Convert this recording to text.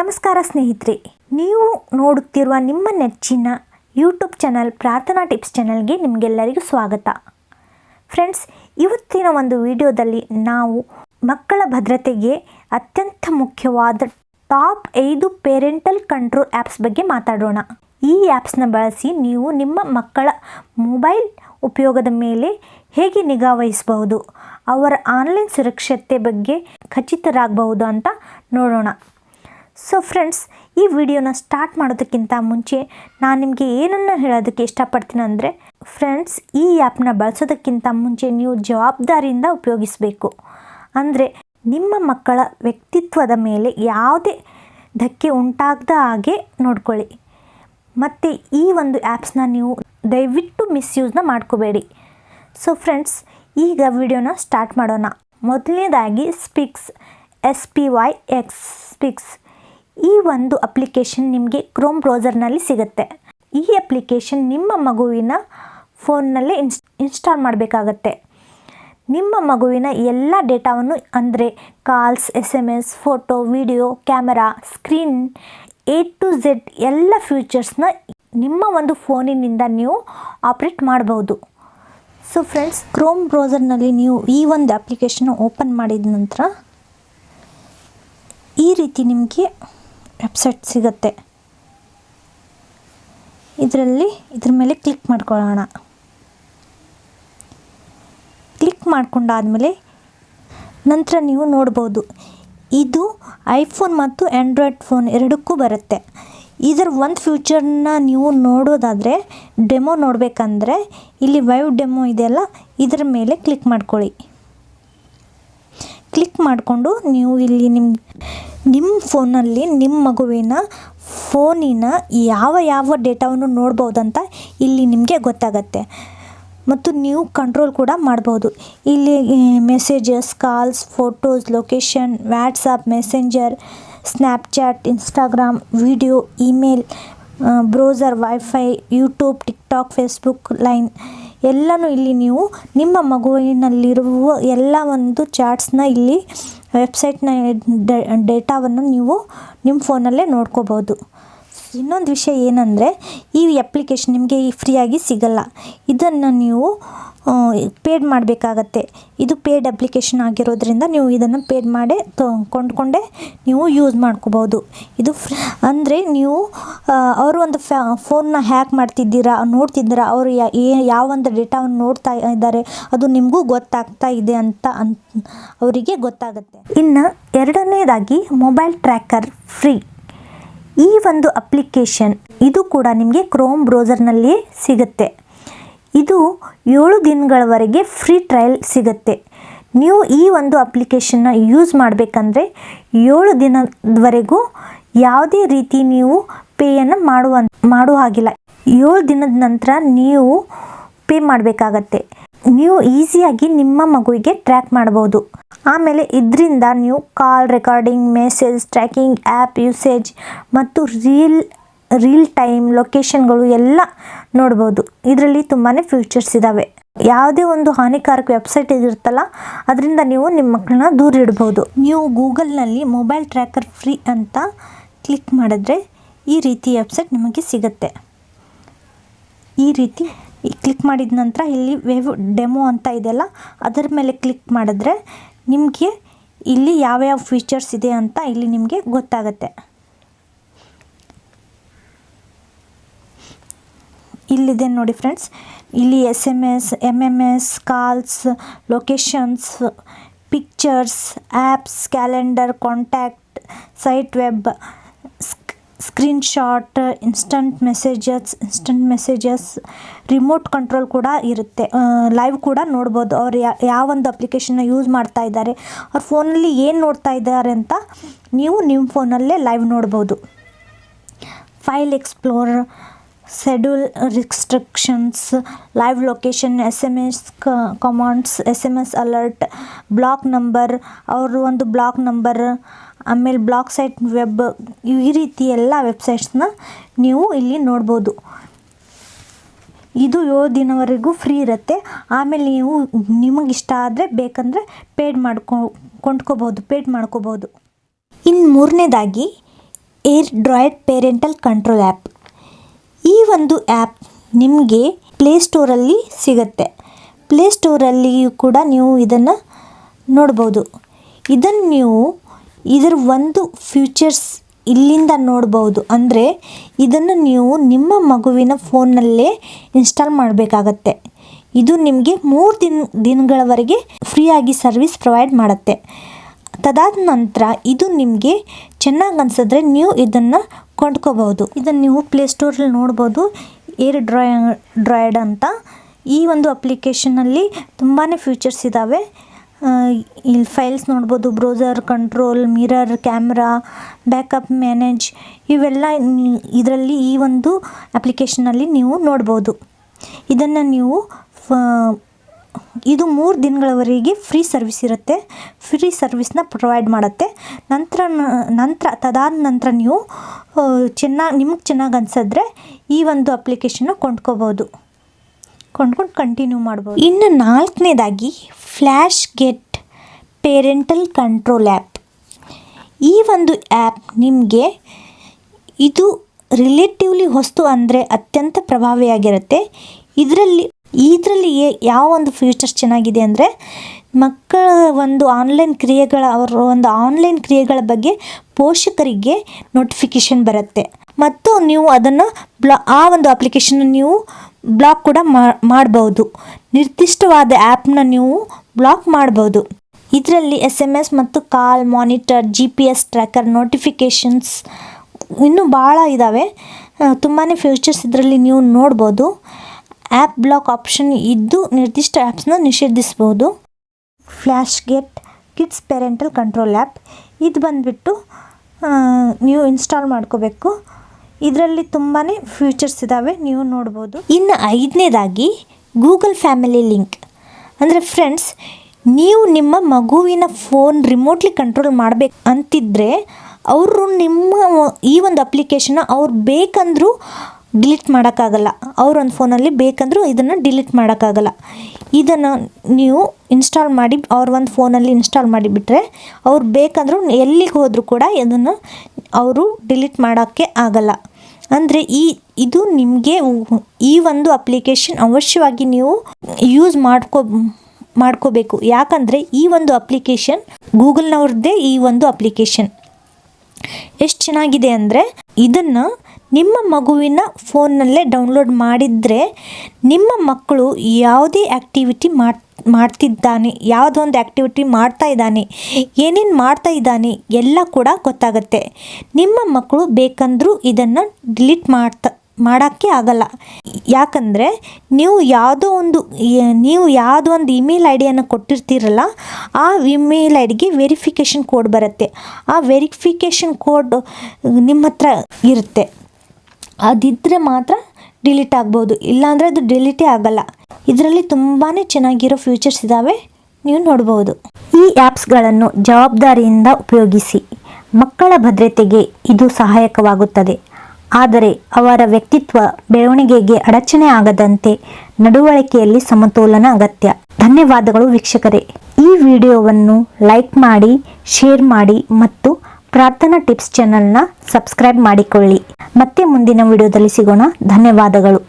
ನಮಸ್ಕಾರ ಸ್ನೇಹಿತರೆ. ನೀವು ನೋಡುತ್ತಿರುವ ನಿಮ್ಮ ನೆಚ್ಚಿನ ಯೂಟ್ಯೂಬ್ ಚಾನಲ್ ಪ್ರಾರ್ಥನಾ ಟಿಪ್ಸ್ ಚಾನಲ್ಗೆ ನಿಮಗೆಲ್ಲರಿಗೂ ಸ್ವಾಗತ. ಫ್ರೆಂಡ್ಸ್ ಇವತ್ತಿನ ಒಂದು ವಿಡಿಯೋದಲ್ಲಿ ನಾವು ಮಕ್ಕಳ ಭದ್ರತೆಗೆ ಅತ್ಯಂತ ಮುಖ್ಯವಾದ ಟಾಪ್ ಐದು ಪೇರೆಂಟಲ್ ಕಂಟ್ರೋಲ್ ಆ್ಯಪ್ಸ್ ಬಗ್ಗೆ ಮಾತಾಡೋಣ. ಈ ಆ್ಯಪ್ಸ್ನ ಬಳಸಿ ನೀವು ನಿಮ್ಮ ಮಕ್ಕಳ ಮೊಬೈಲ್ ಉಪಯೋಗದ ಮೇಲೆ ಹೇಗೆ ನಿಗಾ ವಹಿಸಬಹುದು, ಅವರ ಆನ್ಲೈನ್ ಸುರಕ್ಷತೆ ಬಗ್ಗೆ ಖಚಿತರಾಗಬಹುದು ಅಂತ ನೋಡೋಣ. ಸೊ ಫ್ರೆಂಡ್ಸ್ ಈ ವಿಡಿಯೋನ ಸ್ಟಾರ್ಟ್ ಮಾಡೋದಕ್ಕಿಂತ ಮುಂಚೆ ನಾನು ನಿಮಗೆ ಏನನ್ನು ಹೇಳೋದಕ್ಕೆ ಇಷ್ಟಪಡ್ತೀನಿ ಅಂದರೆ ಫ್ರೆಂಡ್ಸ್ ಈ ಆ್ಯಪ್ನ ಬಳಸೋದಕ್ಕಿಂತ ಮುಂಚೆ ನೀವು ಜವಾಬ್ದಾರಿಯಿಂದ ಉಪಯೋಗಿಸಬೇಕು. ಅಂದರೆ ನಿಮ್ಮ ಮಕ್ಕಳ ವ್ಯಕ್ತಿತ್ವದ ಮೇಲೆ ಯಾವುದೇ ಧಕ್ಕೆ ಉಂಟಾಗದ ಹಾಗೆ ನೋಡ್ಕೊಳ್ಳಿ. ಮತ್ತು ಈ ಒಂದು ಆ್ಯಪ್ಸ್ನ ನೀವು ದಯವಿಟ್ಟು ಮಿಸ್ಯೂಸ್ನ ಮಾಡ್ಕೋಬೇಡಿ. ಸೊ ಫ್ರೆಂಡ್ಸ್ ಈಗ ವಿಡಿಯೋನ ಸ್ಟಾರ್ಟ್ ಮಾಡೋಣ. ಮೊದಲನೇದಾಗಿ Spyx S P Y X Spyx ಈ ಒಂದು ಅಪ್ಲಿಕೇಶನ್ ನಿಮಗೆ ಕ್ರೋಮ್ ಬ್ರೌಸರ್ನಲ್ಲಿ ಸಿಗುತ್ತೆ. ಈ ಅಪ್ಲಿಕೇಶನ್ ನಿಮ್ಮ ಮಗುವಿನ ಫೋನ್ನಲ್ಲೇ ಇನ್ಸ್, ಇನ್ಸ್ಟಾಲ್ ಮಾಡಬೇಕಾಗತ್ತೆ. ನಿಮ್ಮ ಮಗುವಿನ ಎಲ್ಲ ಡೇಟಾವನ್ನು ಅಂದರೆ calls S M S photo, video, camera, screen, A to Z ಎಲ್ಲ ಫ್ಯೂಚರ್ಸ್ನ ನಿಮ್ಮ ಒಂದು ಫೋನಿನಿಂದ ನೀವು ಆಪ್ರೇಟ್ ಮಾಡಬಹುದು ಸೊ ಫ್ರೆಂಡ್ಸ್ ಕ್ರೋಮ್ ಬ್ರೌಸರ್ನಲ್ಲಿ ನೀವು ಈ ಒಂದು ಅಪ್ಲಿಕೇಶನ್ ಓಪನ್ ಮಾಡಿದ ನಂತರ ಈ ರೀತಿ ನಿಮಗೆ ವೆಬ್ಸೈಟ್ ಸಿಗುತ್ತೆ. ಇದರಲ್ಲಿ ಇದ್ರ ಮೇಲೆ ಕ್ಲಿಕ್ ಮಾಡ್ಕೊಳ್ಳೋಣ. ಕ್ಲಿಕ್ ಮಾಡಿಕೊಂಡಾದಮೇಲೆ ನಂತರ ನೀವು ನೋಡ್ಬೋದು. ಇದು ಐಫೋನ್ ಮತ್ತು ಆ್ಯಂಡ್ರಾಯ್ಡ್ ಫೋನ್ ಎರಡಕ್ಕೂ ಬರುತ್ತೆ. ಇದರ ಒಂದು ಫ್ಯೂಚರ್ನ ನೀವು ನೋಡೋದಾದರೆ ಡೆಮೋ ನೋಡಬೇಕಂದ್ರೆ ಇಲ್ಲಿ ವೈವ್ ಡೆಮೋ ಇದೆಯಲ್ಲ ಇದರ ಮೇಲೆ ಕ್ಲಿಕ್ ಮಾಡ್ಕೊಳ್ಳಿ. ಕ್ಲಿಕ್ ಮಾಡಿಕೊಂಡು ನೀವು ಇಲ್ಲಿ ನಿಮ್ಮ ನಿಮ್ಮ ಫೋನಲ್ಲಿ ನಿಮ್ಮ ಮಗುವಿನ ಫೋನಿನ ಯಾವ ಯಾವ ಡೇಟಾವನ್ನು ನೋಡ್ಬೋದಂತ ಇಲ್ಲಿ ನಿಮಗೆ ಗೊತ್ತಾಗತ್ತೆ. ಮತ್ತು ನೀವು ಕಂಟ್ರೋಲ್ ಕೂಡ ಮಾಡ್ಬೋದು. ಇಲ್ಲಿ messages calls photos location WhatsApp Messenger Snapchat Instagram video email browser WiFi YouTube TikTok Facebook Line ಎಲ್ಲನೂ ಇಲ್ಲಿ ನೀವು ನಿಮ್ಮ ಮಗುವಿನಲ್ಲಿರುವ ಎಲ್ಲ ಒಂದು ಚಾಟ್ಸ್ನ ಇಲ್ಲಿ ವೆಬ್ಸೈಟ್ನ ಡೇಟಾವನ್ನು ನೀವು ನಿಮ್ಮ ಫೋನಲ್ಲೇ ನೋಡ್ಕೋಬೋದು. ಇನ್ನೊಂದು ವಿಷಯ ಏನಂದರೆ, ಈ ಅಪ್ಲಿಕೇಶನ್ ನಿಮಗೆ ಫ್ರೀಯಾಗಿ ಸಿಗಲ್ಲ. ಇದನ್ನು ನೀವು ಪೇಡ್ ಮಾಡಬೇಕಾಗತ್ತೆ. ಇದು ಪೇಡ್ ಅಪ್ಲಿಕೇಶನ್ ಆಗಿರೋದ್ರಿಂದ ನೀವು ಇದನ್ನು ಪೇಡ್ ಮಾಡೇ ಕೊಂಡ್ಕೊಂಡೇ ನೀವು ಯೂಸ್ ಮಾಡ್ಕೋಬೋದು. ಇದು ಅಂದರೆ ನೀವು ಅವರು ಒಂದು ಫ್ಯಾ ಫೋನ್ನ ಹ್ಯಾಕ್ ಮಾಡ್ತಿದ್ದೀರಾ, ನೋಡ್ತಿದ್ದೀರಾ, ಅವರು ಯಾವ ಒಂದು ಡೇಟಾವನ್ನು ನೋಡ್ತಾ ಇದ್ದಾರೆ, ಅದು ನಿಮಗೂ ಗೊತ್ತಾಗ್ತಾ ಇದೆ ಅಂತ ಅನ್, ಅವರಿಗೆ ಗೊತ್ತಾಗುತ್ತೆ. ಇನ್ನು ಎರಡನೇದಾಗಿ ಮೊಬೈಲ್ ಟ್ರ್ಯಾಕರ್ ಫ್ರೀ ಈ ಒಂದು ಅಪ್ಲಿಕೇಶನ್ ಇದು ಕೂಡ ನಿಮಗೆ ಕ್ರೋಮ್ ಬ್ರೌಸರ್ನಲ್ಲಿಯೇ ಸಿಗುತ್ತೆ. ಇದು ಏಳು ದಿನಗಳವರೆಗೆ ಫ್ರೀ ಟ್ರಯಲ್ ಸಿಗುತ್ತೆ. ನೀವು ಈ ಒಂದು ಅಪ್ಲಿಕೇಶನ್ನ ಯೂಸ್ ಮಾಡಬೇಕಂದ್ರೆ ಏಳು ದಿನದವರೆಗೂ ಯಾವುದೇ ರೀತಿ ನೀವು ಪೇಯನ್ನು ಮಾಡುವ ಮಾಡುವ ಹಾಗಿಲ್ಲ. ಏಳು ದಿನದ ನಂತರ ನೀವು ಪೇ ಮಾಡಬೇಕಾಗತ್ತೆ. ನೀವು ಈಸಿಯಾಗಿ ನಿಮ್ಮ ಮಗುವಿಗೆ ಟ್ರ್ಯಾಕ್ ಮಾಡ್ಬೋದು. ಆಮೇಲೆ ಇದರಿಂದ ನೀವು call recording message tracking app usage ಮತ್ತು ರೀಲ್ ರೀಲ್ ಟೈಮ್ ಲೊಕೇಶನ್ಗಳು ಎಲ್ಲ ನೋಡ್ಬೋದು. ಇದರಲ್ಲಿ ತುಂಬಾ ಫ್ಯೂಚರ್ಸ್ ಇದ್ದಾವೆ ಯಾವುದೇ ಒಂದು ಹಾನಿಕಾರಕ ವೆಬ್ಸೈಟ್ ಇರುತ್ತಲ್ಲ, ಅದರಿಂದ ನೀವು ನಿಮ್ಮ ಮಕ್ಕಳನ್ನ ದೂರ ಇಡ್ಬೋದು. ನೀವು ಗೂಗಲ್ನಲ್ಲಿ ಮೊಬೈಲ್ ಟ್ರ್ಯಾಕರ್ ಫ್ರೀ ಅಂತ ಕ್ಲಿಕ್ ಮಾಡಿದ್ರೆ ಈ ರೀತಿ ವೆಬ್ಸೈಟ್ ನಿಮಗೆ ಸಿಗುತ್ತೆ. ಈ ರೀತಿ ಕ್ಲಿಕ್ ಮಾಡಿದ ನಂತರ ಇಲ್ಲಿ ವೇವ್ ಡೆಮೋ ಅಂತ ಇದೆಯಲ್ಲ, ಅದರ ಮೇಲೆ ಕ್ಲಿಕ್ ಮಾಡಿದ್ರೆ ನಿಮಗೆ ಇಲ್ಲಿ ಯಾವ್ಯಾವ ಫೀಚರ್ಸ್ ಇದೆ ಅಂತ ಇಲ್ಲಿ ನಿಮಗೆ ಗೊತ್ತಾಗುತ್ತೆ. ಇಲ್ಲಿದೆ ನೋಡಿ ಫ್ರೆಂಡ್ಸ್. ಇಲ್ಲಿ S M S M M S calls locations pictures apps calendar contact site web screenshot instant messages instant messages remote control ಕೂಡ ಇರುತ್ತೆ. ಲೈವ್ ಕೂಡ ನೋಡ್ಬೋದು. ಅವ್ರು ಯಾವ ಒಂದು ಅಪ್ಲಿಕೇಶನ್ನ ಯೂಸ್ ಮಾಡ್ತಾ ಇದ್ದಾರೆ. ಅವ್ರ ಫೋನಲ್ಲಿ ಏನು ನೋಡ್ತಾ ಇದ್ದಾರೆ ಅಂತ ನೀವು ನಿಮ್ಮ ಫೋನಲ್ಲೇ ಲೈವ್ ನೋಡ್ಬೋದು. File explore schedule restrictions live location S M S commands S M S alert block number ಅವ್ರ ಒಂದು ಬ್ಲಾಕ್ ನಂಬರ್ ಆಮೇಲೆ ಬ್ಲಾಕ್ ಸೈಟ್ ವೆಬ್ ಈ ರೀತಿ ಎಲ್ಲ ವೆಬ್ಸೈಟ್ಸ್ನ ನೀವು ಇಲ್ಲಿ ನೋಡ್ಬೋದು. ಇದು ಏಳು ದಿನವರೆಗೂ ಫ್ರೀ ಇರುತ್ತೆ. ಆಮೇಲೆ ನೀವು ನಿಮಗೆ ಇಷ್ಟ ಆದರೆ ಬೇಕಂದರೆ ಪೇಡ್ ಮಾಡ್ಕೊ ಕೊಂಡ್ಕೋಬೋದು ಪೇಡ್ ಮಾಡ್ಕೋಬೋದು ಇನ್ನು ಮೂರನೇದಾಗಿ AirDroid parental control app ಈ ಒಂದು ಆ್ಯಪ್ ನಿಮಗೆ ಪ್ಲೇಸ್ಟೋರಲ್ಲಿ ಸಿಗುತ್ತೆ. ಪ್ಲೇಸ್ಟೋರಲ್ಲಿಯೂ ಕೂಡ ನೀವು ಇದನ್ನು ನೋಡ್ಬೋದು. ಇದನ್ನು ನೀವು ಇದರ ಒಂದು ಫ್ಯೂಚರ್ಸ್ ಇಲ್ಲಿಂದ ನೋಡ್ಬೋದು. ಅಂದರೆ ಇದನ್ನು ನೀವು ನಿಮ್ಮ ಮಗುವಿನ ಫೋನ್ನಲ್ಲೇ ಇನ್ಸ್ಟಾಲ್ ಮಾಡಬೇಕಾಗತ್ತೆ. ಇದು ನಿಮಗೆ ಮೂರು ದಿನ, ದಿನಗಳವರೆಗೆ ಫ್ರೀಯಾಗಿ ಸರ್ವಿಸ್ ಪ್ರೊವೈಡ್ ಮಾಡುತ್ತೆ. ತದಾದ ನಂತರ ಇದು ನಿಮಗೆ ಚೆನ್ನಾಗಿ ಅನ್ಸಿದ್ರೆ ನೀವು ಇದನ್ನು ಕೊಂಡ್ಕೋಬಹುದು. ಇದನ್ನು ನೀವು ಪ್ಲೇಸ್ಟೋರಲ್ಲಿ ನೋಡ್ಬೋದು. ಏರ್ ಡ್ರಾಯ್ ಡ್ರಾಯ್ಡ್ ಅಂತ. ಈ ಒಂದು ಅಪ್ಲಿಕೇಶನಲ್ಲಿ ತುಂಬಾ ಫೀಚರ್ಸ್ ಇದ್ದಾವೆ ಇಲ್ಲಿ ಫೈಲ್ಸ್ ನೋಡ್ಬೋದು. Browser control mirror camera backup manage ಇವೆಲ್ಲ ಇದರಲ್ಲಿ ಈ ಒಂದು ಅಪ್ಲಿಕೇಶನಲ್ಲಿ ನೀವು ನೋಡ್ಬೋದು. ಇದನ್ನು ನೀವು ಇದು ಮೂರು ದಿನಗಳವರೆಗೆ ಫ್ರೀ ಸರ್ವಿಸ್ ಇರುತ್ತೆ. ಫ್ರೀ ಸರ್ವಿಸ್ನ ಪ್ರೊವೈಡ್ ಮಾಡುತ್ತೆ. ನಂತರ ನಂತರ, ತದಾದ ನಂತರ ನೀವು ಚೆನ್ನಾಗಿ ನಿಮಗೆ ಚೆನ್ನಾಗಿ ಅನ್ಸಿದ್ರೆ ಈ ಒಂದು ಅಪ್ಲಿಕೇಶನ್ನ ಕೊಂಡ್ಕೋಬೋದು. ಕೊಂಡ್ಕೊಂಡು ಕಂಟಿನ್ಯೂ ಮಾಡ್ಬೋದು. ಇನ್ನು ನಾಲ್ಕನೇದಾಗಿ FlashGet parental control app ಈ ಒಂದು ಆ್ಯಪ್ ನಿಮಗೆ ಇದು ರಿಲೇಟಿವ್ಲಿ ಹೊಸ್ತು ಅಂದರೆ ಅತ್ಯಂತ ಪ್ರಭಾವಿಯಾಗಿರುತ್ತೆ. ಇದರಲ್ಲಿ ಇದರಲ್ಲಿ ಯಾವ ಒಂದು ಫ್ಯೂಚರ್ಸ್ ಚೆನ್ನಾಗಿದೆ ಅಂದರೆ ಮಕ್ಕಳ ಒಂದು ಆನ್ಲೈನ್ ಕ್ರಿಯೆಗಳ, ಅವರ ಒಂದು ಆನ್ಲೈನ್ ಕ್ರಿಯೆಗಳ ಬಗ್ಗೆ ಪೋಷಕರಿಗೆ ನೋಟಿಫಿಕೇಷನ್ ಬರುತ್ತೆ. ಮತ್ತು ನೀವು ಅದನ್ನು ಬ್ಲಾ ಆ ಒಂದು ಅಪ್ಲಿಕೇಶನ್ ನೀವು ಬ್ಲಾಕ್ ಕೂಡ ಮಾಡಬಹುದು ನಿರ್ದಿಷ್ಟವಾದ ಆ್ಯಪ್ನ ನೀವು ಬ್ಲಾಕ್ ಮಾಡ್ಬೋದು. ಇದರಲ್ಲಿ ಎಸ್ ಎಂ ಎಸ್ ಮತ್ತು call monitor G P S tracker notifications ಇನ್ನೂ ಭಾಳ ಇದ್ದಾವೆ ತುಂಬಾ ಫ್ಯೂಚರ್ಸ್ ಇದರಲ್ಲಿ ನೀವು ನೋಡ್ಬೋದು. ಆ್ಯಪ್ ಬ್ಲಾಕ್ ಆಪ್ಷನ್ ಇದ್ದು ನಿರ್ದಿಷ್ಟ ಆ್ಯಪ್ಸ್ನ ನಿಷೇಧಿಸ್ಬೋದು. FlashGet, kids parental control app ಇದು ಬಂದುಬಿಟ್ಟು ನೀವು ಇನ್ಸ್ಟಾಲ್ ಮಾಡ್ಕೋಬೇಕು. ಇದರಲ್ಲಿ ತುಂಬಾ ಫ್ಯೂಚರ್ಸ್ ಇದ್ದಾವೆ ನೀವು ನೋಡ್ಬೋದು. ಇನ್ನು ಐದನೇದಾಗಿ, ಗೂಗಲ್ ಫ್ಯಾಮಿಲಿ ಲಿಂಕ್. ಅಂದರೆ ಫ್ರೆಂಡ್ಸ್, ನೀವು ನಿಮ್ಮ ಮಗುವಿನ ಫೋನ್ ರಿಮೋಟ್ಲಿ ಕಂಟ್ರೋಲ್ ಮಾಡಬೇಕು ಅಂತಿದ್ದರೆ ಅವರು ನಿಮ್ಮ ಈ ಒಂದು ಅಪ್ಲಿಕೇಶನ್ನ ಅವ್ರು ಬೇಕಂದ್ರೂ ಡಿಲೀಟ್ ಮಾಡೋಕ್ಕಾಗಲ್ಲ. ಅವ್ರ ಒಂದು ಫೋನಲ್ಲಿ ಬೇಕಂದರೂ ಇದನ್ನು ಡಿಲೀಟ್ ಮಾಡೋಕ್ಕಾಗಲ್ಲ. ಇದನ್ನು ನೀವು ಇನ್ಸ್ಟಾಲ್ ಮಾಡಿ, ಅವ್ರ ಒಂದು ಫೋನಲ್ಲಿ ಇನ್ಸ್ಟಾಲ್ ಮಾಡಿಬಿಟ್ರೆ ಅವ್ರು ಬೇಕಂದ್ರೂ ಎಲ್ಲಿಗೆ ಹೋದರೂ ಕೂಡ ಇದನ್ನು ಅವರು ಡಿಲೀಟ್ ಮಾಡೋಕ್ಕೆ ಆಗಲ್ಲ. ಅಂದರೆ ಈ, ಇದು ನಿಮಗೆ ಈ ಒಂದು ಅಪ್ಲಿಕೇಶನ್ ಅವಶ್ಯವಾಗಿ ನೀವು ಯೂಸ್ ಮಾಡ್ಕೋ, ಮಾಡ್ಕೋಬೇಕು. ಯಾಕಂದರೆ ಈ ಒಂದು ಅಪ್ಲಿಕೇಶನ್ ಗೂಗಲ್ನವ್ರದ್ದೇ ಈ ಒಂದು ಅಪ್ಲಿಕೇಶನ್. ಎಷ್ಟು ಚೆನ್ನಾಗಿದೆ ಅಂದರೆ ಇದನ್ನು ನಿಮ್ಮ ಮಗುವಿನ ಫೋನ್ನಲ್ಲೇ ಡೌನ್ಲೋಡ್ ಮಾಡಿದರೆ ನಿಮ್ಮ ಮಕ್ಕಳು ಯಾವುದೇ ಆ್ಯಕ್ಟಿವಿಟಿ ಮಾಡಿ, ಮಾಡ್ತಿದ್ದಾನೆ, ಯಾವುದೊಂದು ಆ್ಯಕ್ಟಿವಿಟಿ ಮಾಡ್ತಾ ಇದ್ದಾನೆ, ಏನೇನು ಮಾಡ್ತಾ ಇದ್ದಾನೆ ಎಲ್ಲ ಕೂಡ ಗೊತ್ತಾಗುತ್ತೆ. ನಿಮ್ಮ ಮಕ್ಕಳು ಬೇಕಂದರೂ ಇದನ್ನು ಡಿಲೀಟ್ ಮಾಡ್ತಾ, ಮಾಡೋಕ್ಕೆ ಆಗಲ್ಲ. ಯಾಕಂದರೆ ನೀವು ಯಾವುದೋ ಒಂದು, ನೀವು ಯಾವುದೋ ಒಂದು ಇಮೇಲ್ ಐ ಡಿಯನ್ನು ಕೊಟ್ಟಿರ್ತೀರಲ್ಲ, ಆ ಇಮೇಲ್ ಐ ಡಿಗೆ ವೆರಿಫಿಕೇಷನ್ ಕೋಡ್ ಬರುತ್ತೆ. ಆ ವೆರಿಫಿಕೇಷನ್ ಕೋಡ್ ನಿಮ್ಮ ಹತ್ರ ಇರುತ್ತೆ. ಅದಿದ್ದರೆ ಮಾತ್ರ ಡಿಲೀಟ್ ಆಗ್ಬೋದು. ಇಲ್ಲಾಂದರೆ ಅದು ಡಿಲೀಟೇ ಆಗಲ್ಲ. ಇದರಲ್ಲಿ ತುಂಬಾ ಚೆನ್ನಾಗಿರೋ ಫ್ಯೂಚರ್ಸ್ ಇದ್ದಾವೆ ನೀವು ನೋಡ್ಬೋದು. ಈ ಆ್ಯಪ್ಸ್ಗಳನ್ನು ಜವಾಬ್ದಾರಿಯಿಂದ ಉಪಯೋಗಿಸಿ ಮಕ್ಕಳ ಭದ್ರತೆಗೆ ಇದು ಸಹಾಯಕವಾಗುತ್ತದೆ. ಆದರೆ ಅವರ ವ್ಯಕ್ತಿತ್ವ ಬೆಳವಣಿಗೆಗೆ ಅಡಚಣೆ ಆಗದಂತೆ ನಡವಳಿಕೆಯಲ್ಲಿ ಸಮತೋಲನ ಅಗತ್ಯ. ಧನ್ಯವಾದಗಳು ವೀಕ್ಷಕರೇ. ಈ ವಿಡಿಯೋವನ್ನು ಲೈಕ್ ಮಾಡಿ, ಶೇರ್ ಮಾಡಿ ಮತ್ತು ಪ್ರಾರ್ಥನಾ ಟಿಪ್ಸ್ ಚಾನಲ್ನ ಸಬ್ಸ್ಕ್ರೈಬ್ ಮಾಡಿಕೊಳ್ಳಿ. ಮತ್ತೆ ಮುಂದಿನ ವಿಡಿಯೋದಲ್ಲಿ ಸಿಗೋಣ. ಧನ್ಯವಾದಗಳು.